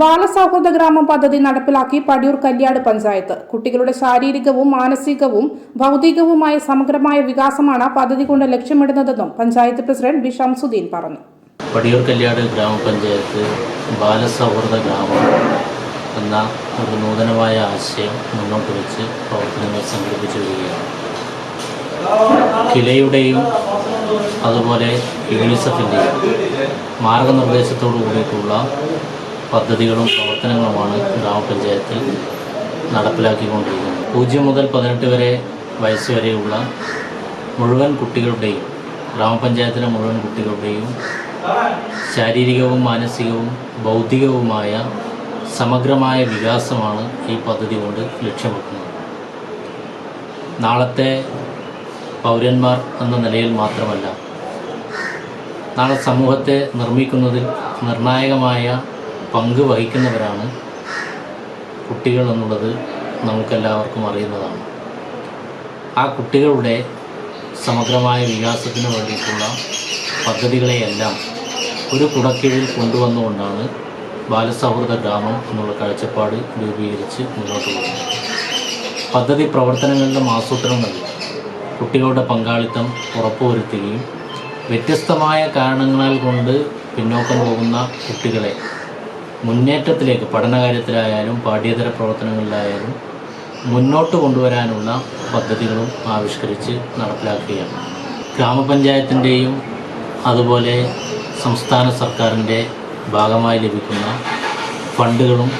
ബാലസൗഹൃദ ഗ്രാമം പദ്ധതി നടപ്പിലാക്കി പടിയൂർ കല്യാട് പഞ്ചായത്ത്. കുട്ടികളുടെ ശാരീരികവും മാനസികവും ഭൗതികവുമായ സമഗ്രമായ വികാസമാണ് പദ്ധതി കൊണ്ട് ലക്ഷ്യമിടുന്നതെന്നും പഞ്ചായത്ത് പ്രസിഡന്റ് ബി ഷംസുദ്ദീൻ പറഞ്ഞു. പടിയൂർ കല്യാട് ഗ്രാമപഞ്ചായത്ത് ബാലസൗഹൃദ ഗ്രാമം എന്ന ഒരു നൂതനമായ ആശയം മുന്നോട്ട് വെച്ച് പ്രവർത്തനങ്ങൾ സംഘടിപ്പിച്ചു വരികയാണ്. കിലയുടെയും അതുപോലെ യൂണിസെഫിന്റെയും മാർഗനിർദ്ദേശത്തോടു കൂടിയിട്ടുള്ള പദ്ധതികളും പ്രവർത്തനങ്ങളുമാണ് ഗ്രാമപഞ്ചായത്തിൽ നടപ്പിലാക്കിക്കൊണ്ടിരിക്കുന്നത്. പൂജ്യം മുതൽ പതിനെട്ട് വരെ വയസ്സ് വരെയുള്ള മുഴുവൻ കുട്ടികളുടെയും ഗ്രാമപഞ്ചായത്തിലെ മുഴുവൻ കുട്ടികളുടെയും ശാരീരികവും മാനസികവും ബൗദ്ധികവുമായ സമഗ്രമായ വികാസമാണ് ഈ പദ്ധതി കൊണ്ട് ലക്ഷ്യമിടുന്നത് നാളത്തെ പൗരന്മാർ എന്ന നിലയിൽ മാത്രമല്ല നാളെ സമൂഹത്തെ നിർമ്മിക്കുന്നതിൽ നിർണായകമായ പങ്ക് വഹിക്കുന്നവരാണ് കുട്ടികൾ എന്നുള്ളത് നമുക്കെല്ലാവർക്കും അറിയുന്നതാണ്. ആ കുട്ടികളുടെ സമഗ്രമായ വികാസത്തിന് വേണ്ടിയിട്ടുള്ള പദ്ധതികളെയെല്ലാം ഒരു കുടക്കീഴിൽ കൊണ്ടുവന്നുകൊണ്ടാണ് ബാലസൗഹൃദ ഗ്രാമം എന്നുള്ള കാഴ്ചപ്പാട് രൂപീകരിച്ച് മുന്നോട്ട് പോകുന്നത്. പദ്ധതി പ്രവർത്തനങ്ങളിലും ആസൂത്രണങ്ങളിൽ കുട്ടികളുടെ പങ്കാളിത്തം ഉറപ്പുവരുത്തുകയും വ്യത്യസ്തമായ കാരണങ്ങളാൽ കൊണ്ട് പിന്നോക്കം പോകുന്ന കുട്ടികളെ മുന്നേറ്റത്തിലേക്ക് പഠനകാര്യത്തിലായാലും പാഠ്യേതര പ്രവർത്തനങ്ങളിലായാലും മുന്നോട്ട് കൊണ്ടുവരാനുള്ള പദ്ധതികളും ആവിഷ്കരിച്ച് നടപ്പിലാക്കുകയാണ്. ഗ്രാമപഞ്ചായത്തിന്റെയും അതുപോലെ സംസ്ഥാന സർക്കാരിന്റെ ഭാഗമായി ലഭിക്കുന്ന ഫണ്ടുകളും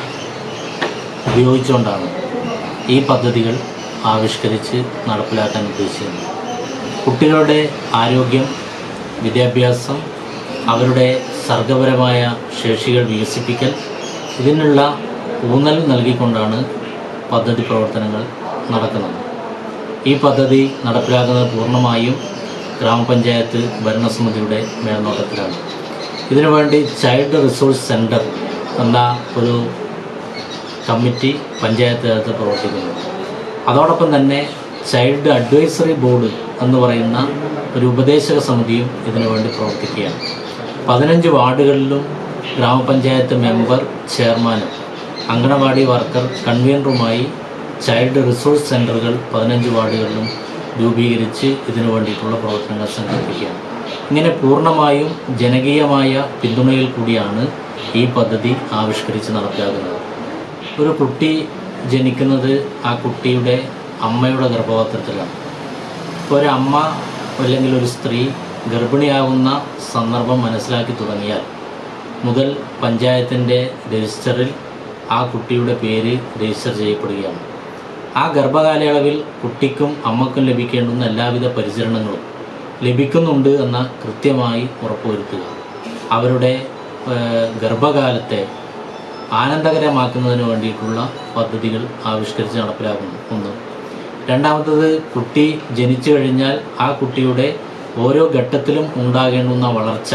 ഉപയോഗിച്ചുകൊണ്ടാണ് ഈ പദ്ധതികൾ ആവിഷ്കരിച്ച് നടപ്പിലാക്കാൻ ഉദ്ദേശിക്കുന്നത്. കുട്ടികളുടെ ആരോഗ്യം വിദ്യാഭ്യാസം അവരുടെ സർഗപരമായ ശേഷികൾ വികസിപ്പിക്കൽ ഇതിനുള്ള ഊന്നൽ നൽകിക്കൊണ്ടാണ് പദ്ധതി പ്രവർത്തനങ്ങൾ നടക്കുന്നത്. ഈ പദ്ധതി നടപ്പിലാക്കുന്നത് പൂർണമായും ഗ്രാമപഞ്ചായത്ത് ഭരണസമിതിയുടെ മേൽനോട്ടത്തിലാണ്. ഇതിനുവേണ്ടി ചൈൽഡ് റിസോഴ്സ് സെന്റർ എന്ന ഒരു കമ്മിറ്റി പഞ്ചായത്ത് തലത്തിൽ പ്രവർത്തിക്കുന്നു. അതോടൊപ്പം തന്നെ ചൈൽഡ് അഡ്വൈസറി ബോർഡ് എന്ന് പറയുന്ന ഒരു ഉപദേശക സമിതിയും ഇതിനുവേണ്ടി പ്രവർത്തിക്കുകയാണ്. പതിനഞ്ച് വാർഡുകളിലും ഗ്രാമപഞ്ചായത്ത് മെമ്പർ ചെയർമാനും അങ്കണവാടി വർക്കർ കൺവീനറുമായി ചൈൽഡ് റിസോഴ്സ് സെന്ററുകൾ പതിനഞ്ച് വാർഡുകളിലും രൂപീകരിച്ച് ഇതിനു വേണ്ടിയിട്ടുള്ള പ്രവർത്തനങ്ങൾ സംഘടിപ്പിക്കുകയാണ്. ഇങ്ങനെ പൂർണമായും ജനകീയമായ പിന്തുണയിൽ കൂടിയാണ് ഈ പദ്ധതി ആവിഷ്കരിച്ച് നടപ്പിലാക്കുന്നത്. ഒരു കുട്ടി ജനിക്കുന്നത് ആ കുട്ടിയുടെ അമ്മയുടെ ഗർഭപാത്രത്തിലാണ്. ഇപ്പോൾ ഒരു അമ്മ അല്ലെങ്കിൽ ഒരു സ്ത്രീ ഗർഭിണിയാകുന്ന സന്ദർഭം മനസ്സിലാക്കി തുടങ്ങിയാൽ മുതൽ പഞ്ചായത്തിന്റെ രജിസ്റ്ററിൽ ആ കുട്ടിയുടെ പേര് രജിസ്റ്റർ ചെയ്യപ്പെടുകയാണ്. ആ ഗർഭകാലയളവിൽ കുട്ടിക്കും അമ്മക്കും ലഭിക്കേണ്ടുന്ന എല്ലാവിധ പരിചരണങ്ങളും ലഭിക്കുന്നുണ്ട് എന്ന കൃത്യമായി ഉറപ്പുവരുത്തുക. അവരുടെ ഗർഭകാലത്തെ ആനന്ദകരമാക്കുന്നതിന് വേണ്ടിയിട്ടുള്ള പദ്ധതികൾ ആവിഷ്കരിച്ച് നടപ്പിലാക്കുന്നു. ഒന്ന്. രണ്ടാമത്തത് കുട്ടി ജനിച്ചു കഴിഞ്ഞാൽ ആ കുട്ടിയുടെ ഓരോ ഘട്ടത്തിലും ഉണ്ടാകേണ്ടുന്ന വളർച്ച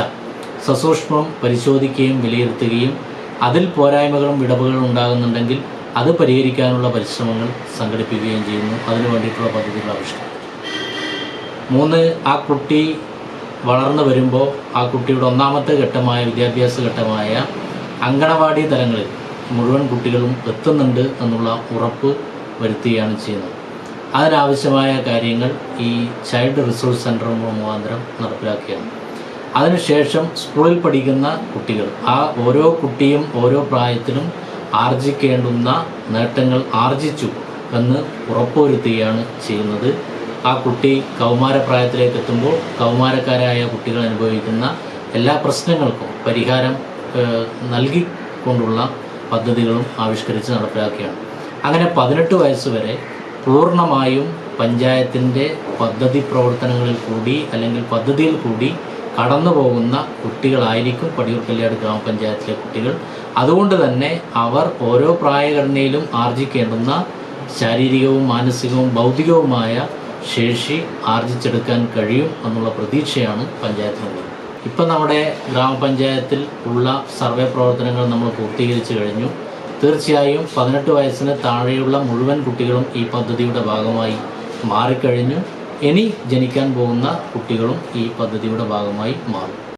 സസൂക്ഷ്മം പരിശോധിക്കുകയും വിലയിരുത്തുകയും അതിൽ പോരായ്മകളും വിടവുകളും ഉണ്ടാകുന്നുണ്ടെങ്കിൽ അത് പരിഹരിക്കാനുള്ള പരിശ്രമങ്ങൾ സംഘടിപ്പിക്കുകയും ചെയ്യുന്നു. അതിനു വേണ്ടിയിട്ടുള്ള പദ്ധതികൾ ആവിഷ്കരിക്കും മൂന്ന് ആ കുട്ടി വളർന്നു വരുമ്പോൾ ആ കുട്ടിയുടെ ഒന്നാമത്തെ ഘട്ടമായ വിദ്യാഭ്യാസ ഘട്ടമായ അങ്കണവാടി തലങ്ങളിൽ മുഴുവൻ കുട്ടികളും എത്തുന്നുണ്ട് എന്നുള്ള ഉറപ്പ് വരുത്തുകയാണ് ചെയ്യുന്നത്. അതിനാവശ്യമായ കാര്യങ്ങൾ ഈ ചൈൽഡ് റിസോഴ്സ് സെന്റർ മുഖാന്തരം നടപ്പിലാക്കുകയാണ് അതിനുശേഷം സ്കൂളിൽ പഠിക്കുന്ന കുട്ടികൾ ആ ഓരോ കുട്ടിയും ഓരോ പ്രായത്തിലും ആർജിക്കേണ്ടുന്ന നേട്ടങ്ങൾ ആർജിച്ചു എന്ന് ഉറപ്പുവരുത്തുകയാണ് ചെയ്യുന്നത്. ആ കുട്ടി കൗമാരപ്രായത്തിലേക്ക് എത്തുമ്പോൾ കൗമാരക്കാരായ കുട്ടികൾ അനുഭവിക്കുന്ന എല്ലാ പ്രശ്നങ്ങൾക്കും പരിഹാരം നൽകിക്കൊണ്ടുള്ള പദ്ധതികളും ആവിഷ്കരിച്ച് നടപ്പിലാക്കുകയാണ് അങ്ങനെ പതിനെട്ട് വയസ്സ് വരെ പൂർണമായും പഞ്ചായത്തിന്റെ പദ്ധതി പ്രവർത്തനങ്ങളിൽ കൂടി അല്ലെങ്കിൽ പദ്ധതിയിൽ കൂടി കടന്നു പോകുന്ന കുട്ടികളായിരിക്കും പടിയൂർ കല്യാട് ഗ്രാമപഞ്ചായത്തിലെ കുട്ടികൾ. അതുകൊണ്ട് തന്നെ അവർ ഓരോ പ്രായഘടനയിലും ആർജിക്കേണ്ടുന്ന ശാരീരികവും മാനസികവും ഭൗതികവുമായ ശേഷി ആർജിച്ചെടുക്കാൻ കഴിയും എന്നുള്ള പ്രതീക്ഷയാണ് പഞ്ചായത്തിനുള്ളത് ഇപ്പം നമ്മുടെ ഗ്രാമപഞ്ചായത്തിൽ ഉള്ള സർവേ പ്രവർത്തനങ്ങൾ നമ്മൾ പൂർത്തീകരിച്ചു കഴിഞ്ഞു. തീർച്ചയായും പതിനെട്ട് വയസ്സിന് താഴെയുള്ള മുഴുവൻ കുട്ടികളും ഈ പദ്ധതിയുടെ ഭാഗമായി മാറിക്കഴിഞ്ഞു. ഇനി ജനിക്കാൻ പോകുന്ന കുട്ടികളും ഈ പദ്ധതിയുടെ ഭാഗമായി മാറും.